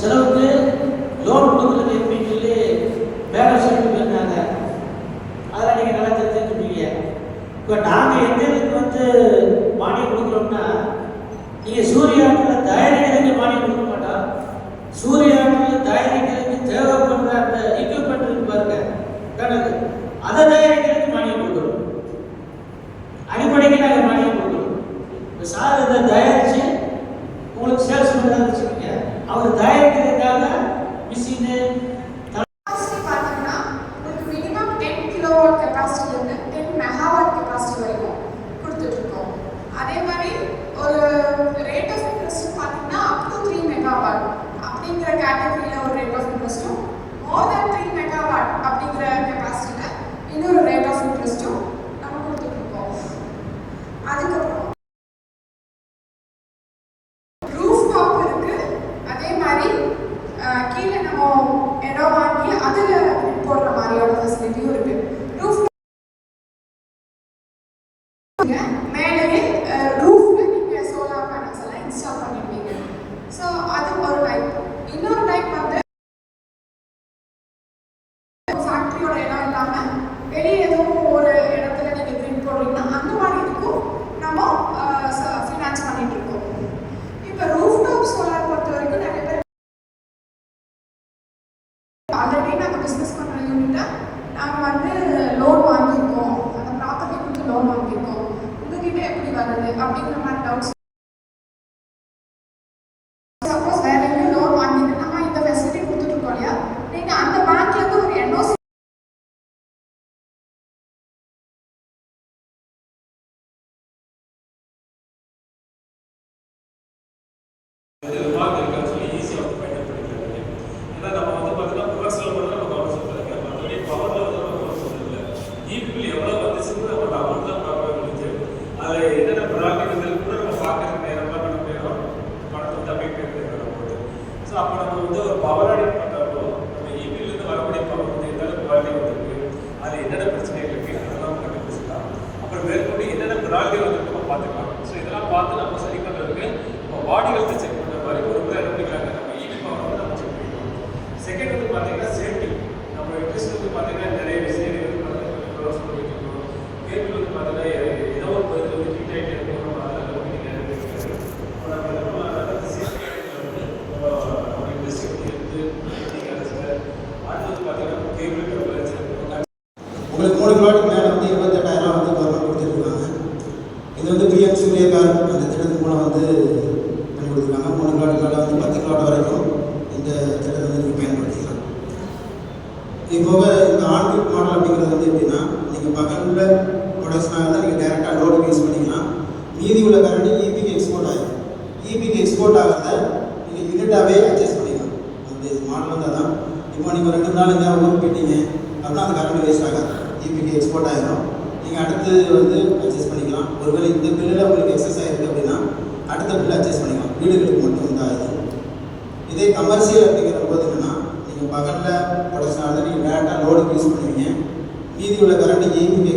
செலவுக்கு லோன் கொடுக்குறது எப்படின்னு சொல்லி பேலன்ஸ் எடுத்து போயிருந்தாங்க அதெல்லாம் நீங்கள் நல்லா தெரிஞ்சுருப்பீங்க இப்போ நாங்கள் எந்த இதுக்கு வந்து மானியம் கொடுக்குறோம்னா நீங்கள் சூரிய ஆற்றில் தயாரிக்கிறதுக்கு மானியம் கொடுக்க மாட்டோம். சூரிய அதில் என்னென்ன ப்ராக்கெட்டுகள் கூட நம்ம பார்க்குற நேரமாக நம்ம நேரம் பணத்தை தப்பிக்கிறது வரும்போது ஸோ அப்போ நம்ம வந்து ஒரு பவர் அடிப்படை கார்டு அந்த திட்டத்தின் மூலம் வந்து பண்ணி மூணு கார்டு கார்டு வந்து பத்து கார்டு வரைக்கும் இந்த திட்டத்தை வந்து நீங்கள் பயன்படுத்திக்கலாம் இது போக இந்த ஆண்ட்ரிப் மாடல் அப்படிங்கிறது வந்து எப்படின்னா நீங்கள் பகலில்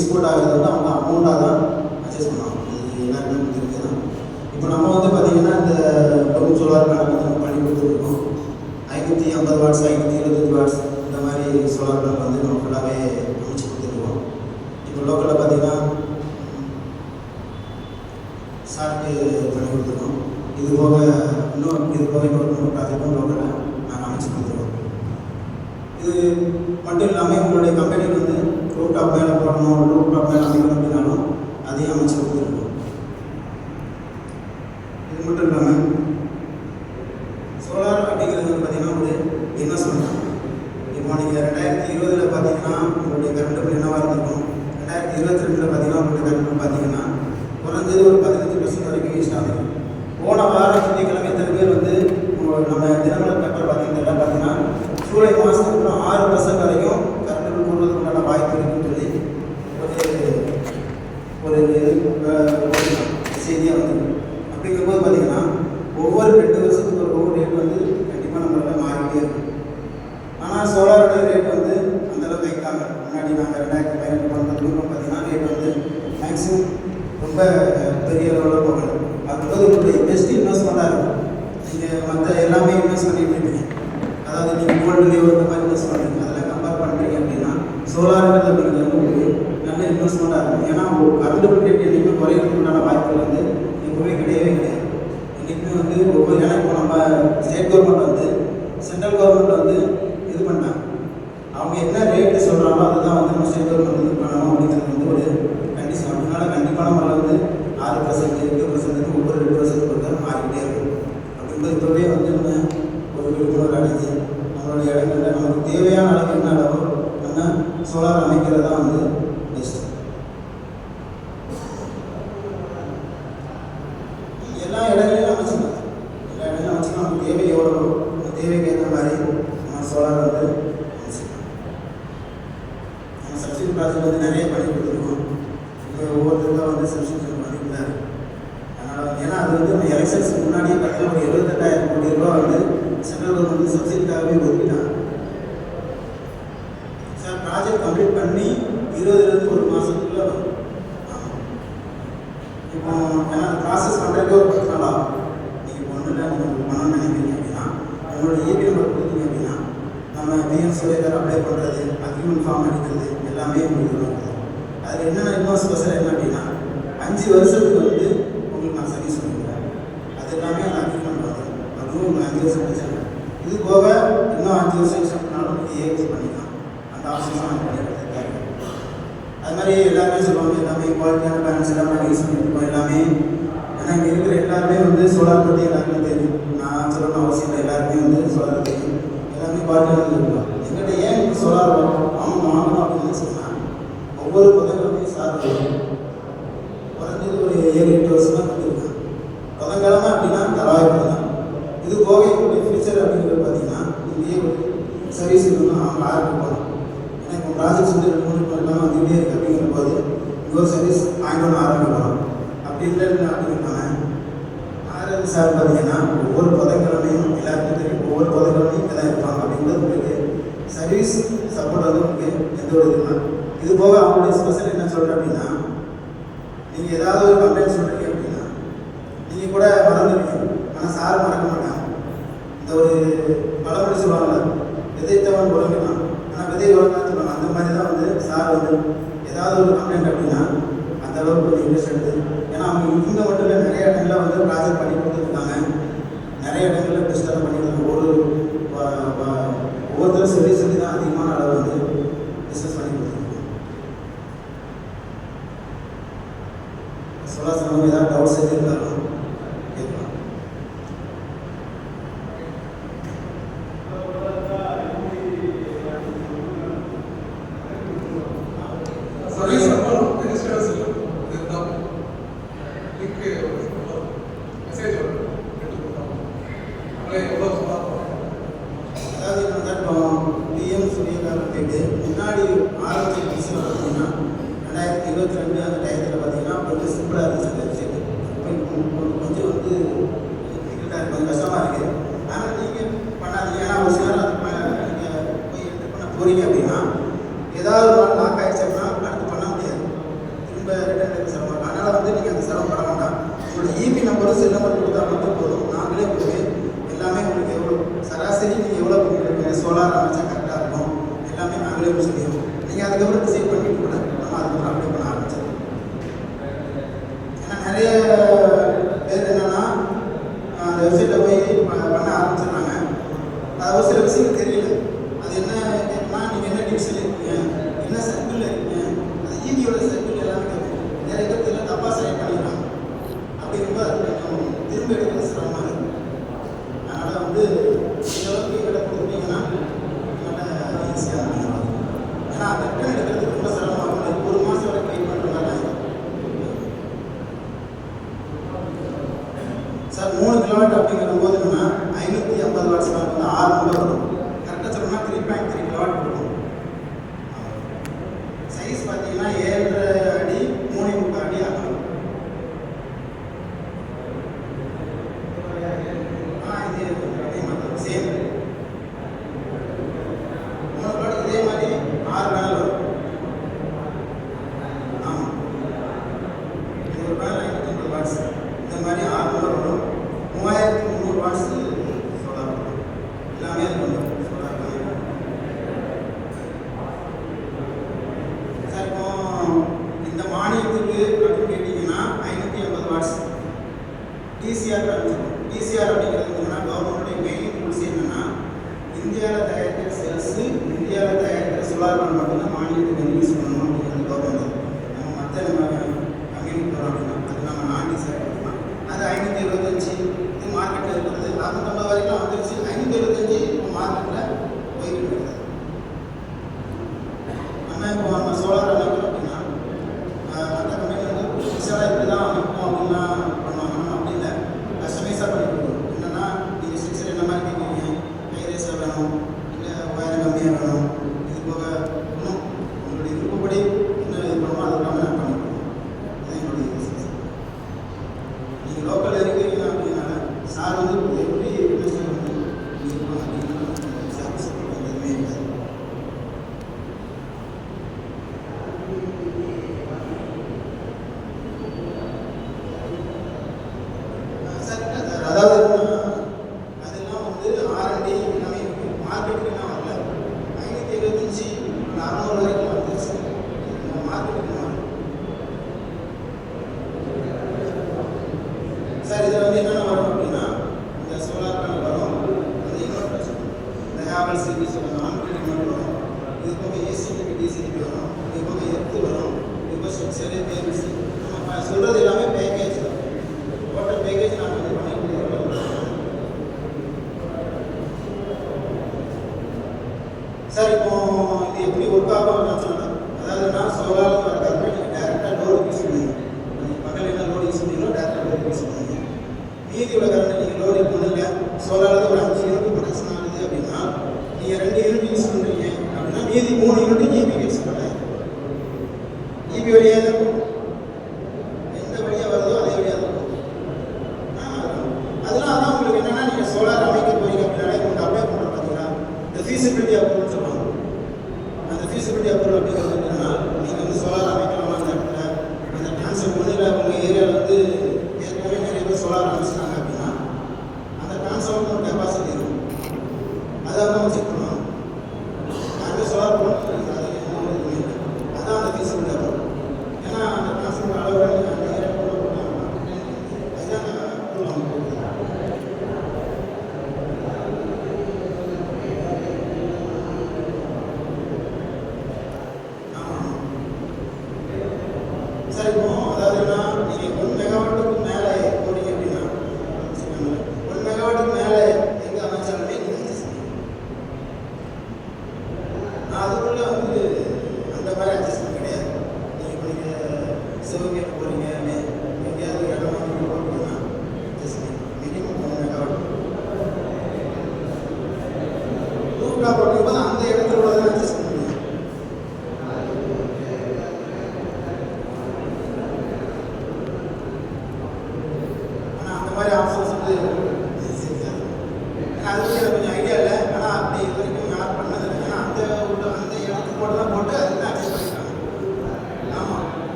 டிஸ்பியூட் ஆகிறத விட அவங்க அமௌண்ட்டாக தான் பர்ச்சேஸ் பண்ணுவாங்க. இது எல்லாருமே தெரிஞ்சது தான். இப்போ நம்ம வந்து பார்த்திங்கன்னா இந்த டவுன் சோலார் பேனல் வந்து நம்ம பண்ணி கொடுத்துருக்கோம். ஐநூற்றி ஐம்பது வாட்ஸ் ஐநூற்றி எழுபத்தஞ்சு வாட்ஸ் இந்த மாதிரி சோலார் பேனல் வந்து நம்ம ஃபுல்லாகவே அமைச்சு கொடுத்துருக்கோம். இப்போ லோக்கலில் பார்த்திங்கன்னா சார்ட்டு பண்ணி கொடுத்துருக்கோம். இது போக இன்னும் இது போக இன்னொரு ப்ராஜெக்டும் லோக்கலில் நாங்கள் அமைச்சு கொடுத்துருக்கோம். இது ప్రభుత్వ ప్రభుత్వ అధిగమించాను అది ఆమె சோலார் அப்படிங்கிறது வந்து ஒரு நல்ல இன்வெஸ்ட்மெண்ட்டாக இருக்கும் ஏன்னா ஒரு கரண்ட் ரேட் என்றைக்குமே குறையிறதுக்குண்டான வாய்ப்புகள் வந்து எப்பவுமே கிடையவே கிடையாது. என்றைக்குமே வந்து ஒவ்வொரு ஏன்னா இப்போ நம்ம ஸ்டேட் கவர்மெண்ட் வந்து சென்ட்ரல் கவர்மெண்ட் வந்து இது பண்ணாங்க அவங்க என்ன ரேட்டு சொல்கிறாங்களோ அதுதான் வந்து நம்ம ஸ்டேட் கவர்மெண்ட் வந்து பண்ணணும் அப்படிங்கிறது வந்து ஒரு கண்டிஷன் அதனால கண்டிப்பான முறையில் வந்து ஆறு பர்சன்ட் ஒவ்வொரு ரெண்டு வருஷத்துக்கு ஒரு தடவை மாறிக்கிட்டே இருக்கும் அப்படின்றது இப்போவே வந்து நம்ம ஒரு விழிப்புணர்வு அடைஞ்சு நம்மளுடைய இடங்களில் நமக்கு தேவையான அளவு என்ன அளவோ நம்ம சோலார் அமைக்கிறது தான் வந்து பெஸ்ட் எல்லா இடங்களையும் அமைச்சுக்கலாம் எல்லா இடங்களையும் அமைச்சுக்கலாம் நமக்கு தேவை எவ்வளோ அந்த தேவைக்கு ஏற்ற மாதிரி நம்ம சோலார் வந்து அமைச்சுக்கலாம் நம்ம சப்சிடி நிறைய பண்ணி கொடுத்துருக்கோம் இப்போ ஒவ்வொருத்தருக்கும் வந்து சப்ஸ்கிரிப்ஷன் பண்ணியிருந்தாரு அதனால் ஏன்னா அது வந்து நம்ம எலெக்ஷன்ஸ்க்கு முன்னாடியே பார்த்தீங்கன்னா ஒரு எழுபத்தெட்டாயிரம் கோடி ரூபா வந்து சென்ட்ரல் கவர்மெண்ட் வந்து சப்சிடிக்காகவே ஒதுக்கிட்டாங்க சார் ப்ராஜெக்ட் கம்ப்ளீட் பண்ணி இருபதுலேருந்து ஒரு மாதத்துக்குள்ள வரும் ஆமாம். இப்போ ஏன்னா ப்ராசஸ் பண்ணுறதுக்கு ஒரு பத்து நாள் ஆகும் நீங்கள் இப்போ ஒன்றும் இல்லை நீங்கள் பண்ணணும்னு நினைக்கிறீங்க அப்படின்னா உங்களோட இபி நம்பர் கொடுத்தீங்க அப்படின்னா நம்ம பிஎம் சுவேதர் அப்ளை பண்ணுறது அக்ரிமெண்ட் ஃபார்ம் அடிக்கிறது எல்லாமே உங்களுக்கு இருக்குது அதில் என்னென்ன இன்னும் ஸ்பெஷல் என்ன அப்படின்னா அஞ்சு வருஷத்துக்கு வந்து உங்களுக்கு நான் சர்வீஸ் பண்ணிக்கிறேன் அது எல்லாமே அந்த அக்ரிமெண்ட் வரும் அதுவும் உங்களுக்கு அஞ்சு வருஷம் பிரச்சனை இல்லை. இது போக இன்னும் அஞ்சு வருஷம் எக்ஸ்டன் பண்ணாலும் ஏஎக்ஸ் பண்ணிக்கலாம் அது மாதிரி எல்லாருமே சொல்லுவாங்க எல்லாமே குவாலிட்டியான பேனல்ஸ் எல்லாமே நாங்கள் யூஸ் பண்ணியிருக்கோம் எல்லாமே ஏன்னா இங்கே இருக்கிற எல்லாருமே வந்து சோலார் பற்றி எல்லாருமே தெரியும் நான் சொல்லணும் அவசியம் இல்லை எல்லாருமே வந்து சோலார் தெரியும் எல்லாமே குவாலிட்டியாக இருக்கும் எங்கிட்ட ஏன் இப்போ சோலார் வாங்கணும் வாங்கணும் அப்படின்னு சொன்னால் ஒவ்வொரு புதன்கிழமையும் சார் குறைஞ்சது ஒரு ஏழு எட்டு வருஷம் தான் கொடுத்துருக்காங்க புதன்கிழமை அப்படின்னா தரவாய்ப்பு தான் இது போக ஃபியூச்சர் அப்படிங்கிறது பார்த்தீங்கன்னா இங்கேயே ஒரு சர்வீஸ் இருக்கணும் அவங்க ஆரம்பிப்பாங்க இப்போ ப்ராஜெக்ட்ஸ் வந்து ரெண்டு மூணு பண்ணலாம் வந்துகிட்டே இருக்கு அப்படிங்கிற போது இங்கே சர்வீஸ் வாங்கிட்டு ஒன்று ஆரம்பிக்கலாம் அப்படி இல்லை அப்படிங்கிறாங்க ஆர்எல் சார் பார்த்தீங்கன்னா ஒவ்வொரு புதைக்கிழமையும் எல்லாருக்கும் தெரியும். ஒவ்வொரு புதைக்கிழமையும் இங்கே தான் இருப்பாங்க அப்படிங்கிறது உங்களுக்கு சர்வீஸ் சப்போர்ட் வந்து உங்களுக்கு எந்த ஒரு இதுனா இது போக அவங்களுடைய ஸ்பெஷல் என்ன சொல்கிறேன் அப்படின்னா நீங்கள் ஏதாவது ஒரு கம்ப்ளைண்ட் சொல்கிறீங்க அப்படின்னா நீங்கள் கூட மறந்துடுவீங்க. ஆனால் சார் மறக்க மாட்டாங்க. இந்த ஒரு பழமொழி சொல்லுவாங்கல்ல விதைத்தவன் உறங்கினான் ஆனால் விதை உறங்கான்னு மாதிரி தான் வந்து சார் வந்து ஏதாவது ஒரு கம்ப்ளைண்ட் அப்படின்னா அந்த அளவுக்கு கொஞ்சம் இன்ட்ரெஸ்ட் எடுத்து ஏன்னா அவங்க இங்கே மட்டும் இல்லை நிறைய இடங்களில் வந்து ப்ராஜெக்ட் பண்ணி கொடுத்துருக்காங்க. நிறைய இடங்களில் பெஸ்ட்டாக பண்ணி ஒரு ஒவ்வொருத்தரும் சொல்லி சொல்லி தான் அதிகமான அளவு வந்து பிஸ்னஸ் பண்ணி கொடுத்துருக்காங்க சொல்ல சொன்னவங்க ஏதாவது டவுட்ஸ் இருந்தாலும் கேட்கலாம் சர்வீஸ் நம்பரும் ரெஜிஸ்டர்ஸ் இல்லை இதுதான் லிங்க் மெசேஜ் வரும் எடுத்து கொடுத்தோம் நம்மளே எவ்வளோ சொல்லாமல் அதாவது என்னன்னா இப்போ பிஎம் சூரியகாரம் போயிட்டு முன்னாடி ஆரம்பிச்ச பிசினஸ் பார்த்தீங்கன்னா ரெண்டாயிரத்தி இருபத்தி ரெண்டு அந்த டயத்தில் பார்த்தீங்கன்னா கொஞ்சம் சிம்பிளாக இருந்துச்சு அந்த வெப்சைட் இப்போ இப்போ கொஞ்சம் வந்து டிஃபிகல்ட்டாக இருக்கு கொஞ்சம் கஷ்டமாக இருக்குது ஆனால் நீங்கள் பண்ணாதீங்க ஏன்னா ஒரு சிலர் அது ப- நீங்கள் போய் என்ட்ரு பண்ண போகிறீங்க அப்படின்னா ஏதாவது ஒரு நாள் லாக் ஆயிடுச்சு அப்படின்னா அடுத்து பண்ண முடியாது திரும்ப ரிட்டர்ன் எடுக்க சிரமம் அதனால் வந்து நீங்கள் அந்த சிரமம் பட வேண்டாம் உங்களோட இபி நம்பரும் செல் நம்பர் கொடுத்தா மட்டும் போதும் நாங்களே உங்களுக்கு எல்லாமே உங்களுக்கு எவ்வளோ சராசரி நீங்கள் எவ்வளோ பண்ணிருக்கீங்க சோலார் அமைச்சா கரெக்டாக இருக்கும் எல்லாமே நாங்களே உங்களுக்கு சொல்லிடுவோம் நீங்கள் அதுக்கப்புறம் டிசைட் பண்ணிட்டு கூட நம்ம அதுக்கப்புறம் அப்ளை பண்ண ஆரம்பிச்சிடலாம் ஏன்னா நிறைய பேர் என்னன்னா அந்த வெப்சைட்டில் போய் ப- பண்ண ஆரம்பிச்சிடுறாங்க அது ஒரு சில விஷயங்கள் தெரியல அது என்ன கேட்கணும்னா நீங்கள் என்ன டிவிஷன் இருக்கீங்க என்ன சர்க்கிளில் இருக்கீங்க அது ஈவியோட சர்க்கிள் எல்லாமே கேட்கும் நிறைய பேர் தெரியல தப்பாக செலக்ட் பண்ணிடுறாங்க அப்படிங்கும்போது அது கொஞ்சம் திரும்ப எடுக்கிறது சிரமமாக இருக்குது அதனால் வந்து இந்த அளவுக்கு எங்கிட்ட கொடுத்துட்டீங்கன்னா நல்லா ஈஸியாக இருக்கும் ஏன்னா அந்த ரிட்டர்ன் எடுக்கிறது ரொம்ப சிரமமாக இருக்கும் ஒரு மாதம் வரைக்கும் வெயிட் பண்ணுற மாதிரி ஆயிடும். சார் மூணு கிலோவாட் அப்படிங்கிற போது என்னன்னா ஐநூற்றி ஐம்பது வாட்ஸ் பிசிஆர் பிசிஆர் அப்படிங்கிறது என்னன்னா கவர்மெண்ட்டுடைய மெயின் ரூல்ஸ் என்னென்னா இந்தியாவில் தயாரிக்கிற செல்ஸு இந்தியாவில் தயாரிக்கிற சோலார் பேனல் மட்டும்தான் மாநிலத்துக்கு வந்து யூஸ் பண்ணணும் அப்படிங்கிறது கவர்மெண்ட் நம்ம மற்ற நம்ம கம்பெனிக்கு போகிறோம் அப்படின்னா அது நம்ம நான் டிசைட் அது ஐநூற்றி இருபத்தஞ்சு இது மார்க்கெட்டில் இருக்கிறது. அது வரைக்கும் வந்துருச்சு Amado, eu né? பேமெண்ட்ஸ் நம்ம சொல்கிறது எல்லாமே பேக்கேஜ் தான். டோட்டல் பேக்கேஜ் நம்ம சார் இப்போ இது எப்படி ஒர்க் ஆகும் நான் சொன்னேன். அதாவது நான் சோலார்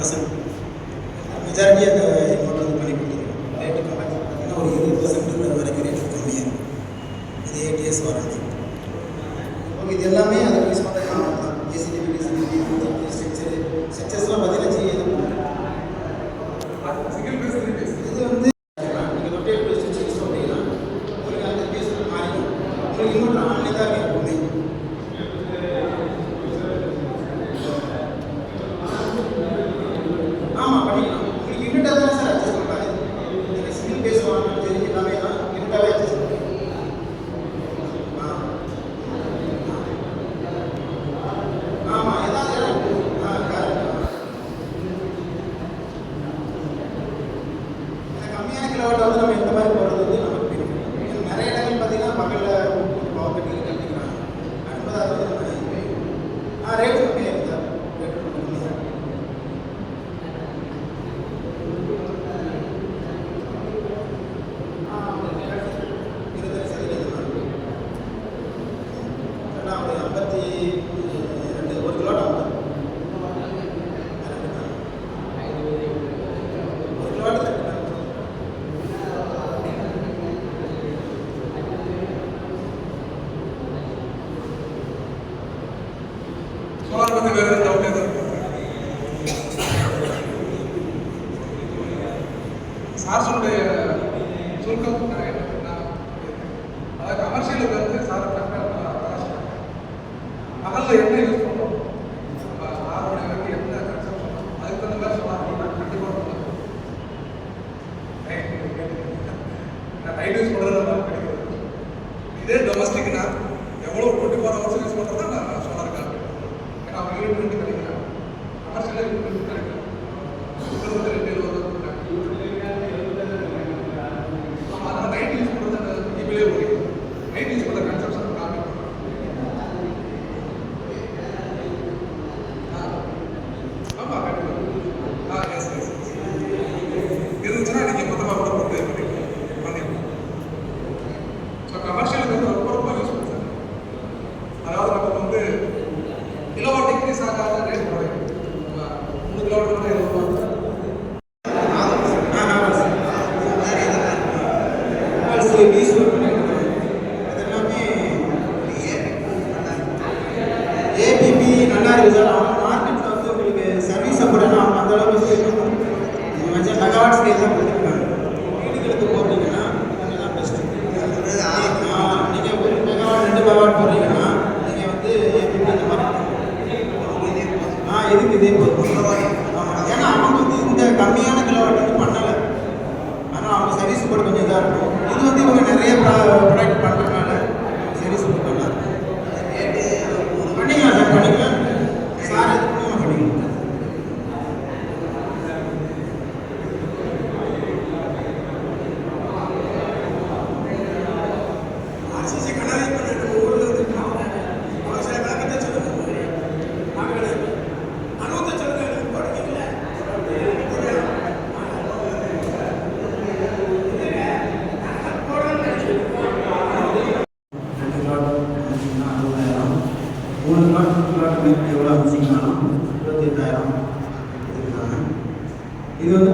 কাছে। আমি যার গিয়ে பத்தி வேற டவுட் எதுவும் சார் சொல்லுடைய சுருக்கம் ದೇವರು ஆயிரத்தி எவ்வளோ வச்சிங்கனாலும் இருபத்தி எட்டாயிரம். இது வந்து